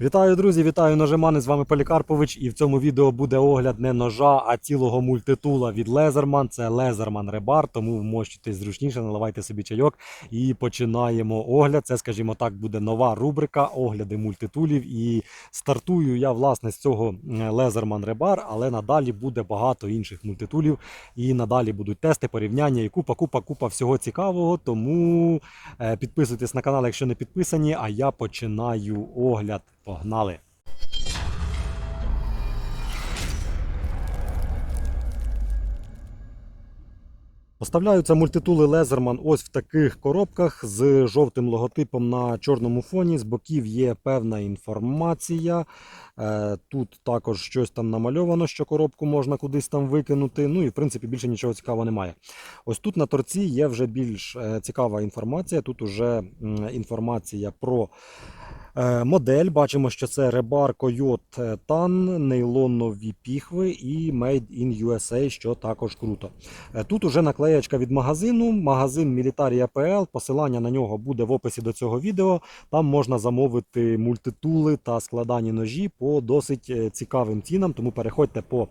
Вітаю, друзі! Вітаю ножемани! З вами Полікарпович. І в цьому відео буде огляд не ножа, а цілого мультитула від Лезерман. Це Лезерман Ребар, тому вмощуйтесь зручніше, наливайте собі чайок і починаємо огляд. Це, скажімо так, буде нова рубрика огляди мультитулів. І стартую я власне з цього Лезерман Ребар, але надалі буде багато інших мультитулів. І надалі будуть тести, порівняння і купа, купа, купа всього цікавого. Тому е, підписуйтесь на канал, якщо не підписані. А я починаю огляд. Погнали! Поставляються мультитули Лезерман ось в таких коробках з жовтим логотипом на чорному фоні. З боків є певна інформація. Е, Тут також щось там намальовано, що коробку можна кудись там викинути. Ну і в принципі більше нічого цікавого немає. Ось тут на торці є вже більш е, цікава інформація. Тут уже інформація про Модель бачимо, що це Rebar Coyote Tan, нейлонові піхви і Made in USA, що також круто. Е, Тут уже наклеєчка від магазину, магазин Military посилання на нього буде в описі до цього відео. Там можна замовити мультитули та складані ножі по досить е, цікавим цінам. Тому переходьте по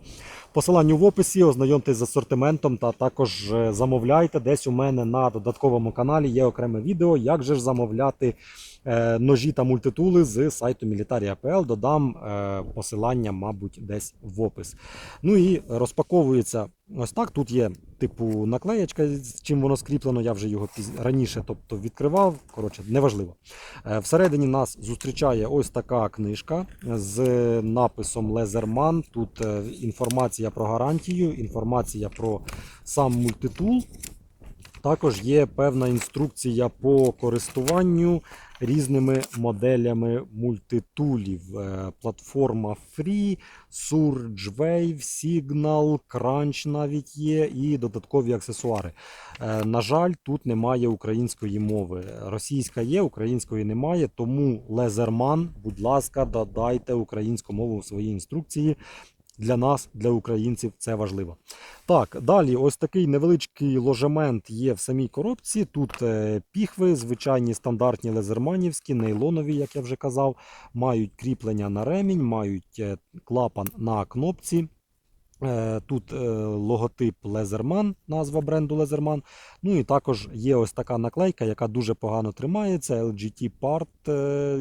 посиланню в описі, ознайомтесь з асортиментом та також е, замовляйте. Десь у мене на додатковому каналі є окреме відео, як же ж замовляти е, ножі та мультитули з сайту Military Додам е, посилання, мабуть, десь в опис. Ну і розпаковується ось так. Тут є типу наклеєчка, з чим воно скріплено. Я вже його раніше тобто, відкривав. Коротше, неважливо. Е, Всередині нас зустрічає ось така книжка з написом Лезерман. Тут е, інформація про гарантію, інформація про сам мультитул. Також є певна інструкція по користуванню різними моделями мультитулів. Е, Платформа Free, Surge Wave, Signal, Crunch навіть є і додаткові аксесуари. Е, На жаль, тут немає української мови. Російська є, української немає, тому Лезерман, будь ласка, додайте українську мову в свої інструкції. Для нас, для українців, це важливо. Так, далі, ось такий невеличкий ложемент є в самій коробці. Тут е, піхви, звичайні стандартні лезерманівські, нейлонові, як я вже казав, мають кріплення на ремінь, мають е, клапан на кнопці. Е, Тут логотип Лезерман, назва бренду Лезерман. Ну і також є ось така наклейка, яка дуже погано тримається. LGT Part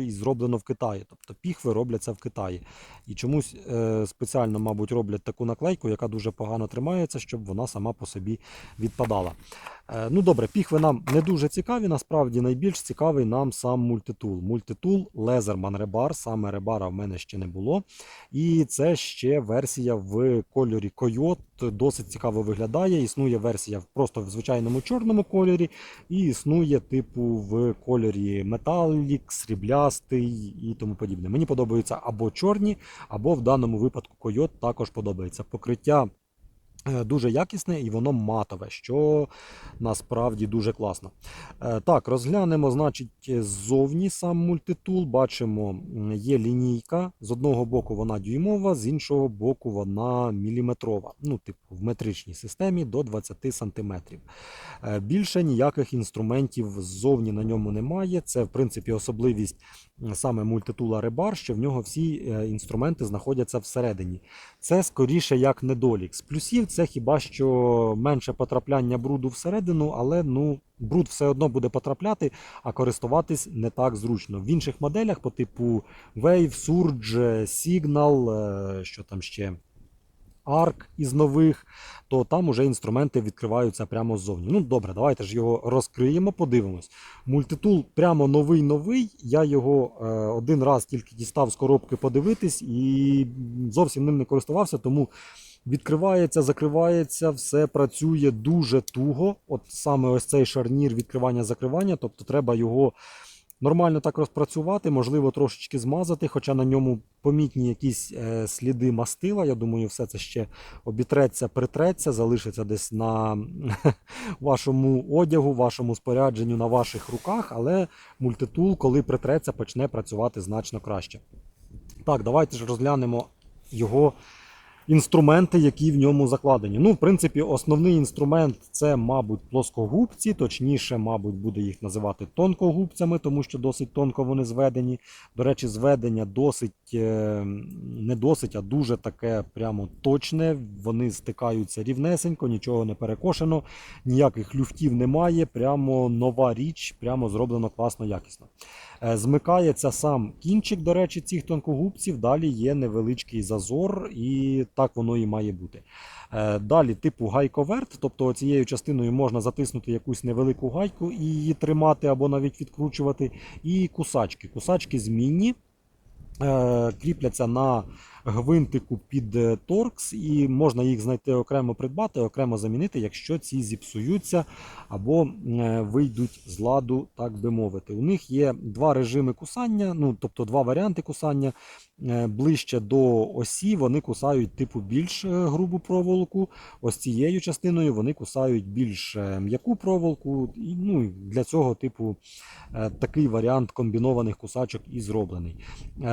і зроблено в Китаї. Тобто піхви робляться в Китаї. І чомусь е, спеціально, мабуть, роблять таку наклейку, яка дуже погано тримається, щоб вона сама по собі відпадала. Е, Ну добре, піхви нам не дуже цікаві. Насправді найбільш цікавий нам сам мультитул. Мультитул Лезерман Ребар. Саме Ребара в мене ще не було. І це ще версія в кольорі Койот. Досить цікаво виглядає. Існує версія просто в звичайному чорному кольорі, і існує типу в кольорі металік, сріблястий і тому подібне. Мені подобаються або чорні, або в даному випадку Койот також подобається. Покриття дуже якісне і воно матове, що насправді дуже класно. Е, Так, розглянемо, значить, ззовні сам мультитул. Бачимо, є лінійка. З одного боку вона дюймова, з іншого боку вона міліметрова. Ну, типу, в метричній системі до 20 см. Більше ніяких інструментів ззовні на ньому немає. Це, в принципі, особливість саме мультитула Ребар, що в нього всі е, інструменти знаходяться всередині. Це скоріше як недолік. З плюсів це хіба що менше потрапляння бруду всередину, але ну, бруд все одно буде потрапляти, а користуватись не так зручно. В інших моделях по типу Wave, Surge, Signal, е, що там ще. Arc із нових, то там уже інструменти відкриваються прямо ззовні. Ну добре, давайте ж його розкриємо, подивимось. Мультитул прямо новий-новий. Я його е, один раз тільки дістав з коробки подивитись і зовсім ним не користувався, тому відкривається, закривається, все працює дуже туго. От саме ось цей шарнір відкривання-закривання, тобто треба його. Нормально так розпрацювати, можливо, трошечки змазати, хоча на ньому помітні якісь е, сліди мастила. Я думаю, все це ще обітреться, притреться, залишиться десь на вашому одягу, вашому спорядженню, на ваших руках, але мультитул, коли притреться, почне працювати значно краще. Так, давайте ж розглянемо його інструменти, які в ньому закладені. Ну, в принципі, основний інструмент це, мабуть, плоскогубці, точніше, мабуть, буде їх називати тонкогубцями, тому що досить тонко вони зведені. До речі, зведення досить е, не досить, а дуже таке прямо точне. Вони стикаються рівнесенько, нічого не перекошено, ніяких люфтів немає. Прямо нова річ, прямо зроблено класно, якісно. Е, Змикається сам кінчик, до речі, цих тонкогубців. Далі є невеличкий зазор, і так воно і має бути. Е, Далі, типу гайковерт, тобто цією частиною можна затиснути якусь невелику гайку і її тримати або навіть відкручувати. І кусачки. Кусачки змінні. е, Кріпляться на гвинтику під е, торкс, і можна їх знайти окремо придбати, окремо замінити, якщо ці зіпсуються або е, вийдуть з ладу, так би мовити. У них є два режими кусання, ну тобто два варіанти кусання. Е, Ближче до осі вони кусають типу більш грубу проволоку. Ось цією частиною вони кусають більш м'яку проволоку. І, ну, для цього типу такий варіант комбінованих кусачок і зроблений.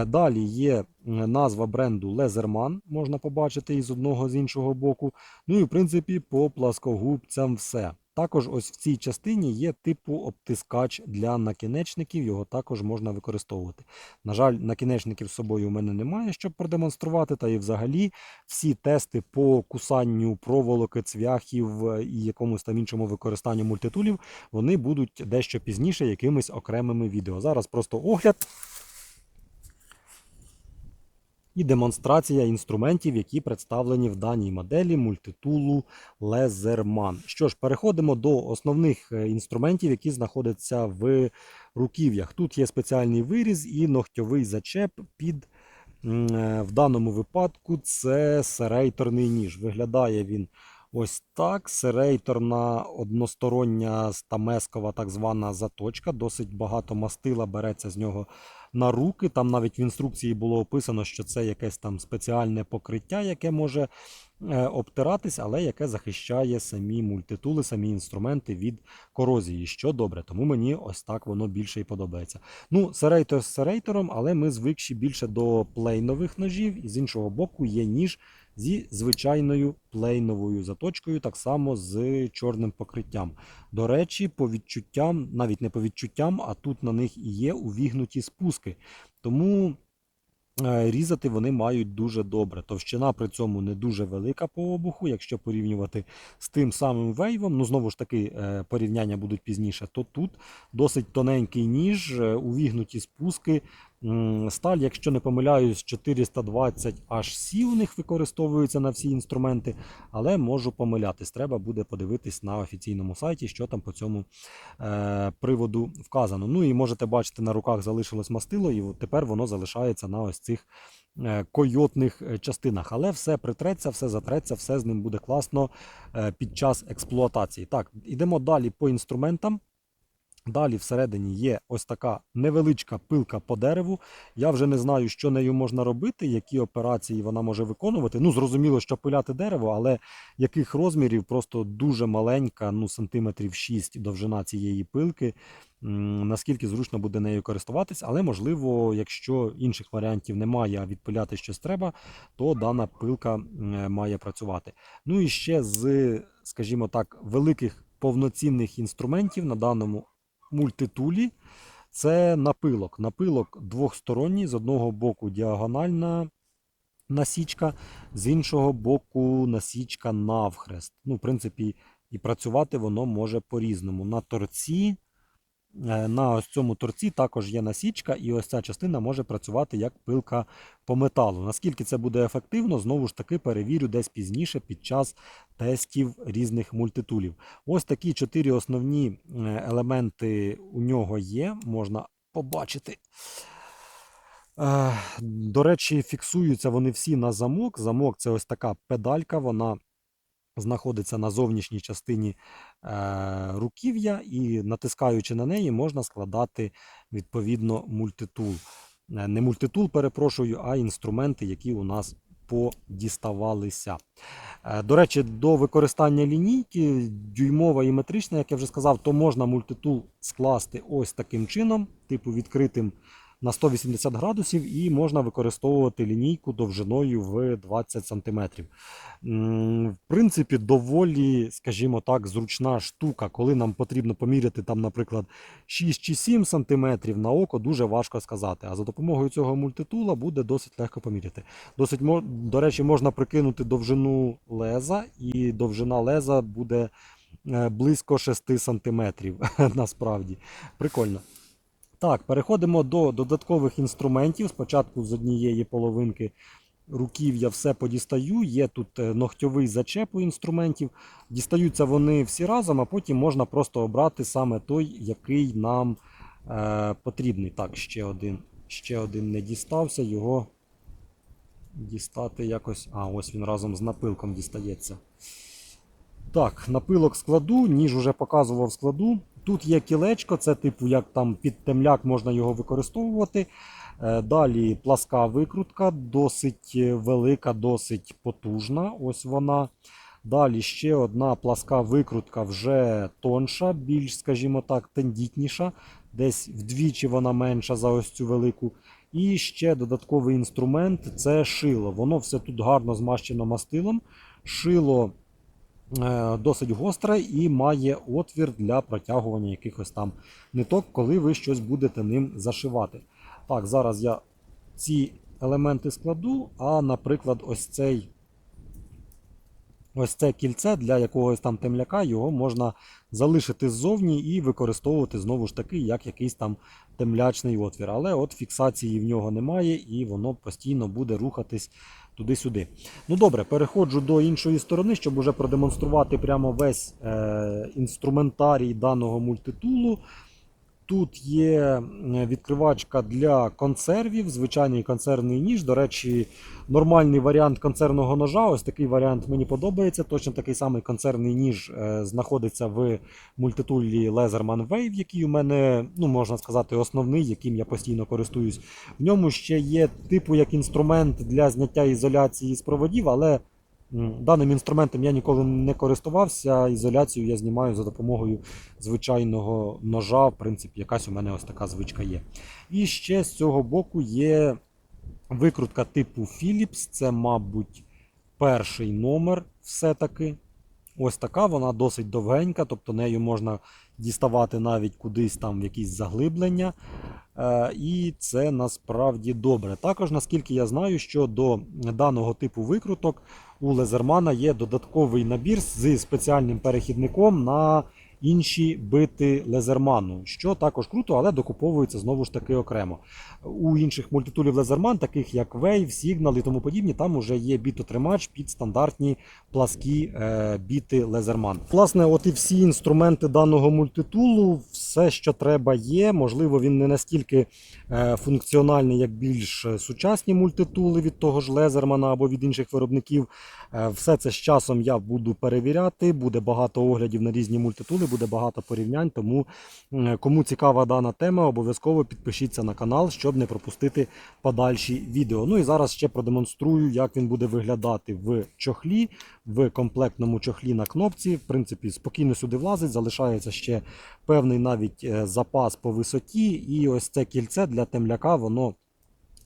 Далі є назва бренду Лезерман, можна побачити і з одного з іншого боку. Ну і в принципі по пласкогубцям все. Також ось в цій частині є типу обтискач для накінечників, його також можна використовувати. На жаль, накінечників з собою у мене немає, щоб продемонструвати. Та і взагалі всі тести по кусанню проволоки, цвяхів е, і якомусь там іншому використанню мультитулів, вони будуть дещо пізніше якимись окремими відео. Зараз просто огляд і демонстрація інструментів, які представлені в даній моделі мультитулу Лезерман. Що ж, переходимо до основних е, інструментів, які знаходяться в руків'ях. Тут є спеціальний виріз і ногтьовий зачеп під. е, В даному випадку це серейторний ніж. Виглядає він ось так. Серейторна одностороння стамескова так звана заточка. Досить багато мастила береться з нього на руки. Там навіть в інструкції було описано, що це якесь там спеціальне покриття, яке може е, обтиратись, але яке захищає самі мультитули, самі інструменти від корозії, що добре. Тому мені ось так воно більше і подобається. Ну, серейтор з серейтором, але ми звикші більше до плейнових ножів, і з іншого боку є ніж зі звичайною плейновою заточкою, так само з чорним покриттям. До речі, по відчуттям, навіть не по відчуттям, а тут на них і є увігнуті спуски. Тому е, різати вони мають дуже добре. Товщина при цьому не дуже велика по обуху, якщо порівнювати з тим самим вейвом. Ну, знову ж таки, е, порівняння будуть пізніше, то тут досить тоненький ніж, е, увігнуті спуски. Сталь, якщо не помиляюсь, 420 HC у них використовується на всі інструменти, але можу помилятись. Треба буде подивитись на офіційному сайті, що там по цьому е, приводу вказано. Ну і можете бачити, на руках залишилось мастило, і тепер воно залишається на ось цих е, койотних е, частинах. Але все притреться, все затреться, все з ним буде класно е, під час експлуатації. Так, ідемо далі по інструментам. Далі всередині є ось така невеличка пилка по дереву. Я вже не знаю, що нею можна робити, які операції вона може виконувати. Ну, зрозуміло, що пиляти дерево, але яких розмірів просто дуже маленька, ну, сантиметрів 6 довжина цієї пилки. Наскільки зручно буде нею користуватись, але можливо, якщо інших варіантів немає, а відпиляти щось треба, то дана пилка має працювати. Ну і ще з, скажімо так, великих повноцінних інструментів на даному мультитулі це напилок. Напилок двохсторонній, з одного боку діагональна насічка, з іншого боку насічка навхрест. Ну, в принципі, і працювати воно може по-різному. На торці, на ось цьому торці також є насічка, і ось ця частина може працювати як пилка по металу. Наскільки це буде ефективно, знову ж таки перевірю десь пізніше під час тестів різних мультитулів. Ось такі чотири основні е, елементи у нього є, можна побачити. Е, До речі, фіксуються вони всі на замок. Замок це ось така педалька, вона знаходиться на зовнішній частині е, руків'я, і натискаючи на неї, можна складати відповідно мультитул. Е, Не мультитул, перепрошую, а інструменти, які у нас подіставалися. Е, До речі, до використання лінійки дюймова і метрична, як я вже сказав, то можна мультитул скласти ось таким чином, типу відкритим на 180 градусів і можна використовувати лінійку довжиною в 20 см. В принципі, доволі, скажімо так, зручна штука, коли нам потрібно поміряти там, наприклад, 6 чи 7 см на око, дуже важко сказати. А за допомогою цього мультитула буде досить легко поміряти. Досить до речі, можна прикинути довжину леза, і довжина леза буде е, близько 6 см. Насправді. Прикольно. Так, переходимо до додаткових інструментів. Спочатку з однієї половинки руків'я все подістаю. Є тут е, ногтьовий зачеп у інструментів. Дістаються вони всі разом, а потім можна просто обрати саме той, який нам е, потрібний. Так, ще один, ще один не дістався, його дістати якось. А, ось він разом з напилком дістається. Так, напилок складу, ніж уже показував складу. Тут є кілечко, це типу як там під темляк можна його використовувати. Е, Далі пласка викрутка, досить е, велика, досить потужна. Ось вона. Далі ще одна пласка викрутка вже тонша, більш, скажімо так, тендітніша. Десь вдвічі вона менша за ось цю велику. І ще додатковий інструмент це шило. Воно все тут гарно змащено мастилом. Шило досить гостре і має отвір для протягування якихось там ниток, коли ви щось будете ним зашивати. Так, зараз я ці елементи складу, а, наприклад, ось цей. Ось це кільце для якогось там темляка, його можна залишити ззовні і використовувати знову ж таки як якийсь там темлячний отвір. Але от фіксації в нього немає і воно постійно буде рухатись туди-сюди. Ну добре, переходжу до іншої сторони, щоб уже продемонструвати прямо весь е, інструментарій даного мультитулу. Тут є відкривачка для консервів, звичайний консервний ніж. До речі, нормальний варіант консервного ножа. Ось такий варіант мені подобається. Точно такий самий консервний ніж е, знаходиться в мультитулі Laserman Wave, який у мене, ну можна сказати, основний, яким я постійно користуюсь. В ньому ще є типу як інструмент для зняття ізоляції з проводів, але даним інструментом я ніколи не користувався. Ізоляцію я знімаю за допомогою звичайного ножа. В принципі, якась у мене ось така звичка є. І ще з цього боку є викрутка типу Philips. Це, мабуть, перший номер все-таки. Ось така, вона досить довгенька, тобто нею можна діставати навіть кудись там в якісь заглиблення. Е, І це насправді добре. Також, наскільки я знаю, що до даного типу викруток у Лезермана є додатковий набір з спеціальним перехідником на інші бити Лезерману, що також круто, але докуповується знову ж таки окремо. У інших мультитулів Лезерман, таких як Wave, Signal і тому подібні, там вже є бітотримач під стандартні пласкі е, біти Лезерман. Власне, от і всі інструменти даного мультитулу, все, що треба, є. Можливо, він не настільки е, функціональний, як більш сучасні мультитули від того ж Лезермана або від інших виробників. Е, Все це з часом я буду перевіряти. Буде багато оглядів на різні мультитули, буде багато порівнянь. Тому кому цікава дана тема, обов'язково підпишіться на канал, щоб не пропустити подальші відео. Ну і зараз ще продемонструю, як він буде виглядати в чохлі, в комплектному чохлі на кнопці. В принципі, спокійно сюди влазить, залишається ще певний навіть е, запас по висоті. І ось це кільце для темляка, воно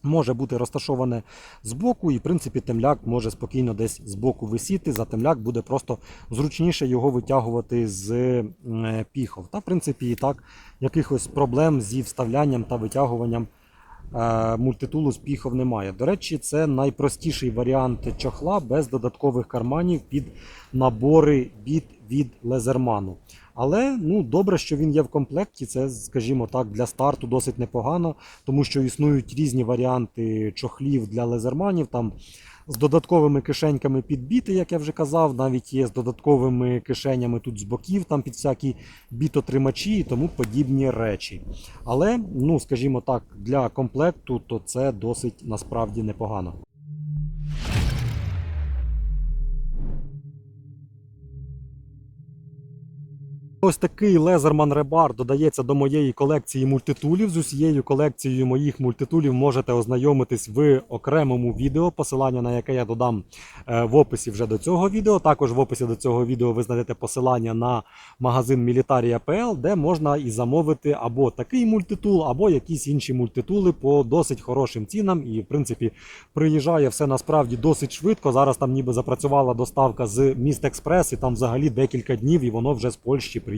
може бути розташоване збоку, і в принципі темляк може спокійно десь збоку висіти. За темляк буде просто зручніше його витягувати з е, піхов. Та в принципі і так якихось проблем зі вставлянням та витягуванням е, мультитулу з піхов немає. До речі, це найпростіший варіант чохла без додаткових карманів під набори біт від лезерману. Але ну добре, що він є в комплекті. Це, скажімо так, для старту досить непогано, тому що існують різні варіанти чохлів для лезерманів. Там з додатковими кишеньками під біти, як я вже казав, навіть є з додатковими кишенями тут з боків, там під всякі бітотримачі і тому подібні речі. Але, ну скажімо так, для комплекту то це досить насправді непогано. Ось такий Лезерман Ребар додається до моєї колекції мультитулів. З усією колекцією моїх мультитулів можете ознайомитись в окремому відео, посилання на яке я додам е, в описі вже до цього відео. Також в описі до цього відео ви знайдете посилання на магазин Militaria.pl, де можна і замовити або такий мультитул, або якісь інші мультитули по досить хорошим цінам. І, в принципі, приїжджає все насправді досить швидко. Зараз там ніби запрацювала доставка з міст Експрес, і там взагалі декілька днів, і воно вже з Польщі приїхало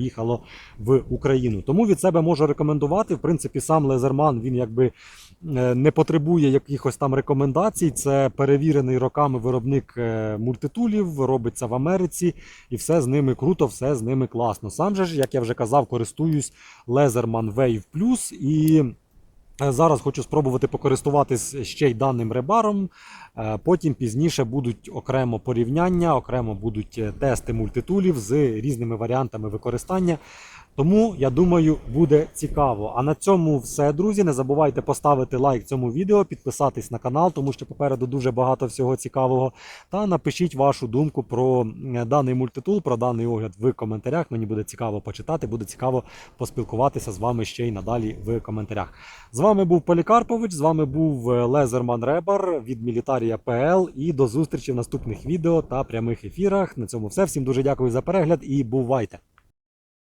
в Україну. Тому від себе можу рекомендувати. В принципі, сам Лезерман він якби е, не потребує якихось там рекомендацій. Це перевірений роками виробник е, мультитулів, робиться в Америці, і все з ними круто, все з ними класно. Сам же ж, як я вже казав, користуюсь Лезерман Wave Plus і. Е, Зараз хочу спробувати покористуватись ще й даним ребаром. Е, Потім пізніше будуть окремо порівняння, окремо будуть е, тести мультитулів з різними варіантами використання. Тому я думаю, буде цікаво. А на цьому все, друзі. Не забувайте поставити лайк цьому відео, підписатись на канал, тому що попереду дуже багато всього цікавого. Та напишіть вашу думку про е, даний мультитул, про даний огляд в коментарях. Мені буде цікаво почитати, буде цікаво поспілкуватися з вами ще й надалі в коментарях. З вами був Полікарпович, з вами був е, Лезерман Ребар від Militaria.pl і до зустрічі в наступних відео та прямих ефірах. На цьому все. Всім дуже дякую за перегляд і бувайте!